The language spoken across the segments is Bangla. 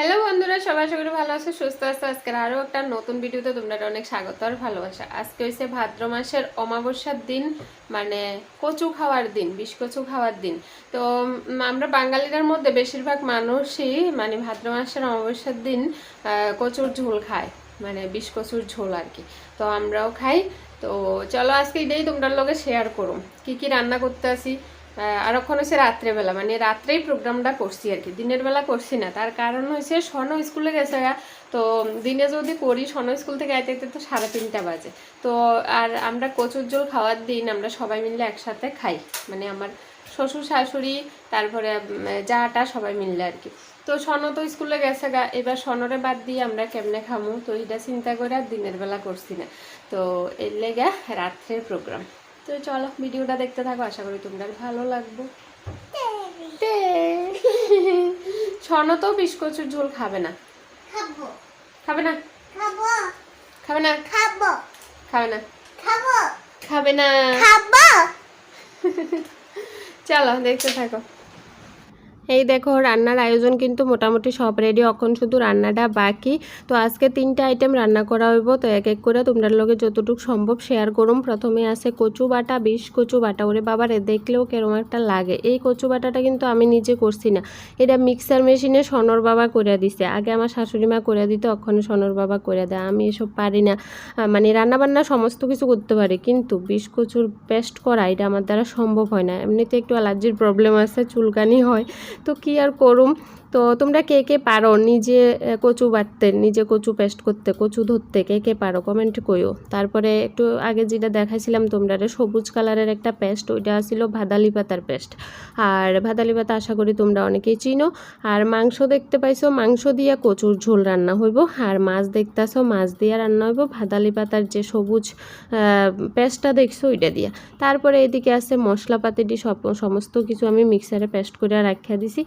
হ্যালো বন্ধুরা, সবাই করি ভালো আছো, সুস্থ আছো। আজকের আরও একটা নতুন ভিডিওতে তোমরা অনেক স্বাগত আর ভালোবাসা। আজকে হয়েছে ভাদ্র মাসের অমাবস্যার দিন মানে কচু খাওয়ার দিন, বিষ কচু খাওয়ার দিন। তো আমরা বাঙালিদের মধ্যে বেশিরভাগ মানুষই মানে ভাদ্র মাসের অমাবস্যার দিন কচুর ঝোল খায় মানে বিষ কচুর ঝোল আর কি। তো আমরাও খাই। তো চলো আজকে এটাই তোমরা লোকে শেয়ার করুম। কি কি রান্না করতে আসি আর হচ্ছে রাত্রেবেলা মানে রাত্রেই প্রোগ্রামটা করছি আর কি। দিনের বেলা করছি না। তার কারণ হচ্ছে সন স্কুলে গেছে তো দিনে যদি করি সন স্কুল থেকে আইতে আইতে তো সাড়ে তিনটা বাজে। তো আর আমরা কচুর জল খাওয়ার দিন আমরা সবাই মিলে একসাথে খাই। মানে আমার শ্বশুর, শাশুড়ি, তারপরে যাটা সবাই মিললে আর কি। তো স্বর্ণ তো স্কুলে গেছে গা। এবার সনরে বাদ দিয়ে আমরা কেমনে খামু? তো এটা চিন্তা করে আর দিনের বেলা করছি না। তো এর লেগে রাত্রের প্রোগ্রাম। তো চলো ভিডিওটা দেখতে থাকো আশা করি তোমরা ভালো লাগবে। ছন স্বর্ণ তো বিস্কচুর কচুর ঝোল খাবে না। খাবে। না? খাবে। না? খাবে। না? খাব। না। খাবে। না চলো দেখতে থাকো। এই দেখো, রান্নার আয়োজন কিন্তু মোটামুটি সব রেডি এখন শুধু রান্নাটা বাকি। তো আজকে তিনটা আইটেম রান্না করা হইব। তো এক এক করে তোমরা লোকে যতটুকু সম্ভব শেয়ার করুম প্রথমে আছে কচু বাটা বিষ কচু বাটা। ওরে বাবারে দেখলেও কেরম একটা লাগে। এই কচু বাটাটা কিন্তু আমি নিজে করছি না। এটা মিক্সার মেশিনে সনর বাবা করে দিছে। আগে আমার শাশুড়ি মা করে দিত ওখানে সনর বাবা করে দেয়। আমি এসব পারি না। মানে রান্নাবান্না সমস্ত কিছু করতে পারি। কিন্তু বিষ কচুর পেস্ট করা, এটা আমার দ্বারা সম্ভব হয় না। এমনিতে একটু অ্যালার্জির প্রবলেম আছে, চুলকানি হয়। তো কি আর করুম? তো তোমরা কে কে পারো নিজে কচু বাটতে, নিজে কচু পেস্ট করতে, কচু ধরতে, কে কে পারো কমেন্ট কইও। তারপরে একটু আগে যেটা দেখাইছিলাম তোমরা সবুজ কালারের একটা পেস্ট ওইটা ছিল ভাদালি পাতার পেস্ট আর ভাদালি পাতা আশা করি তোমরা অনেকেই চিনো। আর মাংস দেখতে পাইছো, মাংস দিয়া কচুর ঝোল রান্না হইব। আর মাছ দেখতেছো, মাছ দিয়া রান্না হইব, ভাদালি পাতার যে সবুজ পেস্টটা দেখছ ওইটা দিয়া। তারপরে এদিকে আছে সব, সমস্ত কিছু আমি মিক্সারে পেস্ট করে রাখিয়া দিছি।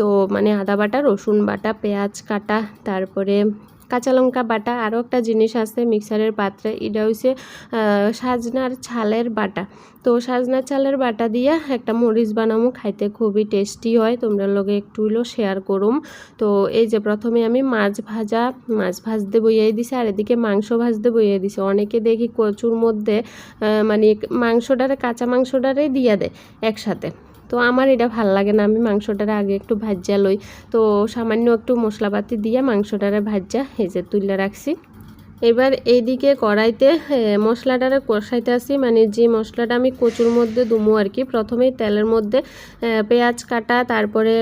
তো মানে আদা বাটা, রসুন বাটা, পেঁয়াজ কাটা, তারপরে কাঁচা লঙ্কা বাটা, আরও একটা জিনিস আছে মিক্সারের পাত্রে, এটা হচ্ছে সাজনার ছালের বাটা। তো সাজনার চালের বাটা দিয়া একটা মরিচ বানামো, খাইতে খুবই টেস্টি হয়, তোমরা লগে একটু হইলেও শেয়ার করুম। তো এই যে প্রথমে আমি মাছ ভাজা, মাছ ভাজতে বইয়ে দিছি, আর এদিকে মাংস ভাজতে বইয়ে দিছি। অনেকে দেখি কচুর মধ্যে মানে মাংসটারে, কাঁচা মাংসটারে দিয়া দেয় একসাথে। তো আমার এটা ভালো লাগে না। আমি মাংসটার আগে একটু ভাজ্যা লই। তো সামান্য একটু মশলাপাতি দিয়ে মাংসটার ভাজ্যা হেজে তুলে রাখছি। এবার এইদিকে কড়াইতে মশলাটারে কষাইতে আসি। মানে যে মশলাটা আমি কচুর মধ্যে দুমো আর কি, প্রথমেই তেলের মধ্যে পেঁয়াজ কাটা, তারপরে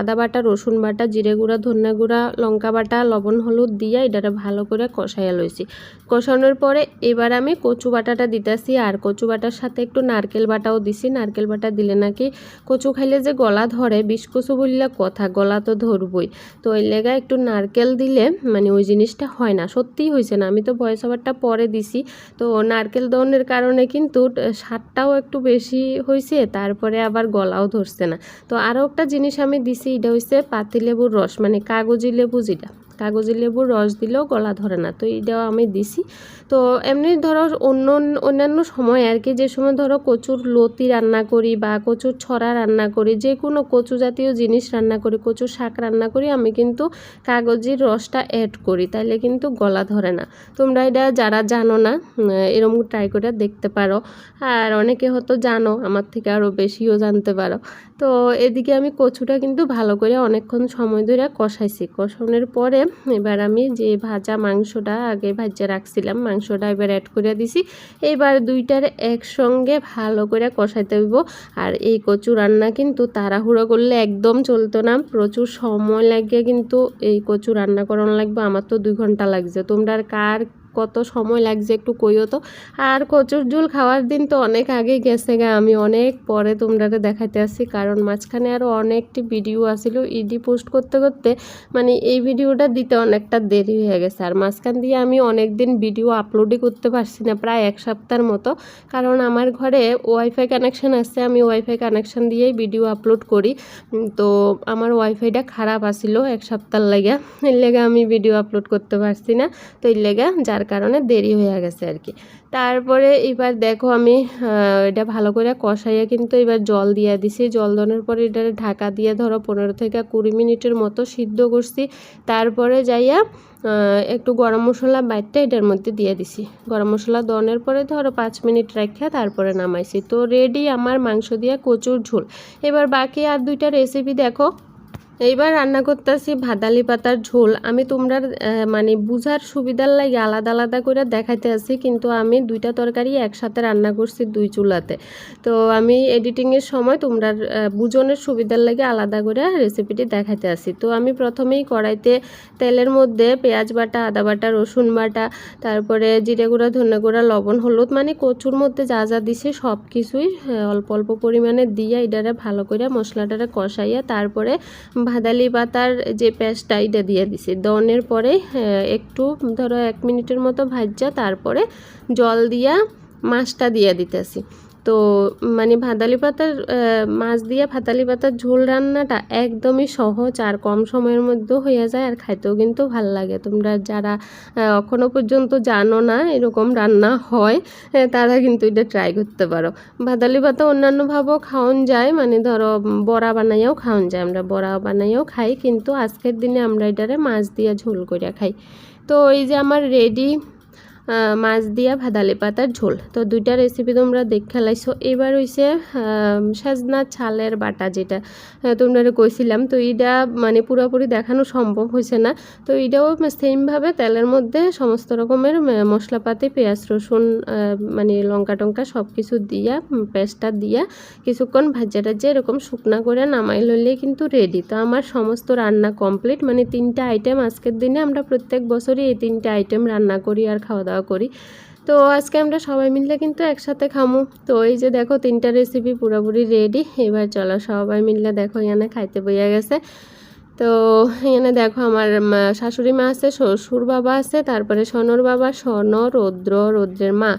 আদা বাটা, রসুন বাটা, জিরে গুঁড়া ধনে গুঁড়া, লঙ্কা বাটা, লবণ, হলুদ দিয়ে এটারে ভালো করে কষাইয়া লইছি। কষানোর পরে এবার আমি কচু বাটাটা দিতেছি, আর কচু বাটার সাথে একটু নারকেল বাটাও দিছি। নারকেল বাটা দিলে নাকি কচু খাইলে যে গলা ধরে বিষ কচু বললে কথা, গলা তো ধরবই। তো ওই লেগা একটু নারকেল দিলে মানে ওই জিনিসটা হয় না, সত্যিই হয়েছে না আমি তো ভয়েস ওভারটা পরে দিছি। তো নারকেল দহনের কারণে কিন্তু স্বাদটাও একটু বেশি হয়েছে তারপরে আবার গলাও ধরছে না। তো আরও একটা জিনিস আমি দিছি, এটা হচ্ছে পাতিলেবুর রস মানে কাগজি লেবু যেটা। কাগজি লেবুর রস দিলেও গলা ধরে না, তো এটাও আমি দিছি। তো এমনি ধরো অন্য অন্যান্য সময় আর কি, যে সময় ধরো কচুর লতি রান্না করি বা কচুর ছড়া রান্না করি, যে কোনো কচু জাতীয় জিনিস রান্না করি, কচুর শাক রান্না করি, আমি কিন্তু কাগজির রসটা অ্যাড করি, তাইলে কিন্তু গলা ধরে না। তোমরা এটা যারা জানো না এরকম ট্রাই করে দেখতে পারো। আর অনেকে হয়তো জানো, আমার থেকে আরও বেশিও জানতে পারো। তো এদিকে আমি কচুটা কিন্তু ভালো করে অনেকক্ষণ সময় ধরে কষাইছি। কষানোর পরে এবার আমি যে ভাজা মাংসটা আগে ভাজা রাখছিলাম, মাংসটা এবার অ্যাড করে দিছি। এবার দুইটার একসঙ্গে ভালো করে কষাইতে হইব। আর এই কচু রান্না কিন্তু তাড়াহুড়ো করলে একদম চলতো না। প্রচুর সময় লাগে কিন্তু এই কচু রান্না করানো লাগবে। আমার তো দুই ঘণ্টা লাগছে। তোমরা কার কত সময় লাগছে একটু কইও তো। আর কচুর ঝুল খাওয়ার দিন তো অনেক আগেই গেছে গা, আমি অনেক পরে তোমরাকে দেখাইতে আসছি, কারণ মাঝখানে আরও অনেকটি ভিডিও আসিল ইডি পোস্ট করতে করতে মানে এই ভিডিওটা দিতে অনেকটা দেরি হয়ে গেছে। আর মাঝখান দিয়ে আমি অনেক দিন ভিডিও আপলোডই করতে পারছি না, প্রায় এক সপ্তাহের মতো, কারণ আমার ঘরে ওয়াইফাই কানেকশন আছে, আমি ওয়াইফাই কানেকশন দিয়েই ভিডিও আপলোড করি। তো আমার ওয়াইফাইটা খারাপ আসিল এক সপ্তাহ লেগে, এর লেগে আমি ভিডিও আপলোড করতে পারছি না। তো এর লেগে যার তার কারণে দেরি হয়ে গেছে আর কি। তারপরে এবার দেখো আমি এটা ভালো করে কষাইয়া কিন্তু এবার জল দিয়ে দিছি। জল দেওয়ার পরে এটা ঢাকা দিয়ে ধরো পনেরো থেকে কুড়ি মিনিটের মতো সিদ্ধ করছি। তারপরে যাইয়া একটু গরম মশলা বাইটটা এটার মধ্যে দিয়ে দিছি। গরম মশলা দেওয়ানোর পরে ধরো পাঁচ মিনিট রেখে তারপরে নামাইছি। তো রেডি আমার মাংস দিয়ে কচুর ঝোল। এবার বাকি আর দুইটা রেসিপি দেখো। এইবার রান্না করতেছি ভাদালি পাতার ঝোল। আমি তোমরা মানে বুঝার সুবিধার লাগে আলাদা আলাদা করে দেখাইতে আছি কিন্তু আমি দুইটা তরকারি একসাথে রান্না করছি দুই চুলাতে। তো আমি এডিটিংয়ের সময় তোমরা আহ, বুঝনের সুবিধার লাগে আলাদা করে রেসিপিটি দেখাইতে আসি তো আমি প্রথমেই কড়াইতে তেলের মধ্যে পেঁয়াজ বাটা আদা বাটা রসুন বাটা তারপরে জিরে গুঁড়া ধনে গুঁড়া লবণ হলুদ মানে কচুর মধ্যে যা যা দিছে সব কিছুই অল্প অল্প পরিমাণে দিয়ে এটারে ভালো করে মশলাটারে কষাইয়া তারপরে ভাদালি পাতার যে পেস্টটা, এটা দিয়ে দিছি। দনের পরে একটু, ধরো এক মিনিটের মতো ভাজ্যা, তারপরে জল দিয়া মাছটা দিয়ে দিতেছি। তো মানে ভাতালি পাতার মাছ দিয়ে ভাতালি পাতার ঝোল রান্নাটা একদমই সহজ আর কম সময়ের মধ্যেও হয়ে যায় আর খাইতেও কিন্তু ভালো লাগে। তোমরা যারা এখনও পর্যন্ত জানো না এরকম রান্না হয় তারা কিন্তু এটা ট্রাই করতে পারো। ভাতালি পাতা অন্যান্যভাবেও খাওয়ান যায় মানে ধরো বড়া বানাইয়াও খাওয়ান যায়। আমরা বড়া বানাইয়াও খাই, কিন্তু আজকের দিনে আমরা এটারে মাছ দিয়ে ঝোল করে খাই। তো এই যে আমার রেডি মাছ দিয়া ভাদালি পাতার ঝোল। তো দুইটা রেসিপি তোমরা দেখে লাইছো। এবার হইছে সাজনা ছালের বাটা যেটা তোমরা কইছিলাম। তো এইটা মানে পুরোপুরি দেখানো সম্ভব হয়েছে না। তো এইটাও সেমভাবে তেলের মধ্যে সমস্ত রকমের মশলাপাতি, পেঁয়াজ, রসুন মানে লঙ্কা টঙ্কা সব কিছু দিয়া পেস্টটা দিয়া কিছুক্ষণ ভাজা টাজা এরকম শুকনা করে নামাই লইলে কিন্তু রেডি তো আমার সমস্ত রান্না কমপ্লিট মানে তিনটা আইটেম আজকের দিনে আমরা প্রত্যেক বছরই এই তিনটা আইটেম রান্না করি আর খাওয়া দাওয়া করি। তো আজকে আমরা সবাই মিলে কিন্তু একসাথে খামো। তো এই যে দেখো তিনটা রেসিপি পুরোপুরি রেডি এবার চলো সবাই মিলে দেখো এখানে খাইতে বইয়া গেছে। তো এখানে দেখো আমার শাশুড়ি মা আছে শ্বশুর বাবা আছে, তারপরে সনর বাবা সন রৌদ্র, রৌদ্রের মা।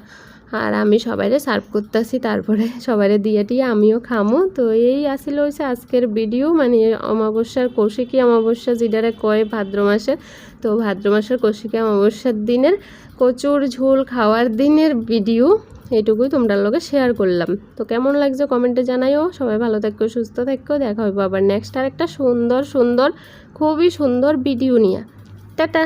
আর আমি সবাইরে সার্ভ করতেছি, তারপরে সবাইরে দিয়ে টিয়ে আমিও খামো। তো এই আসিল হয়েছে আজকের ভিডিও মানে অমাবস্যার কৌশিকী অমাবস্যা, যেটারে কয় ভাদ্র মাসের। তো ভাদ্র মাসের কৌশিকী অমাবস্যার দিনের কচুর ঝোল খাওয়ার দিনের ভিডিও এইটুকুই তোমরা লোকে শেয়ার করলাম। তো কেমন লাগছে কমেন্টে জানাইও। সবাই ভালো থাকো, সুস্থ থাকো। দেখা হবে আবার নেক্সট আর একটা সুন্দর সুন্দর, খুবই সুন্দর ভিডিও নিয়ে। টাটা!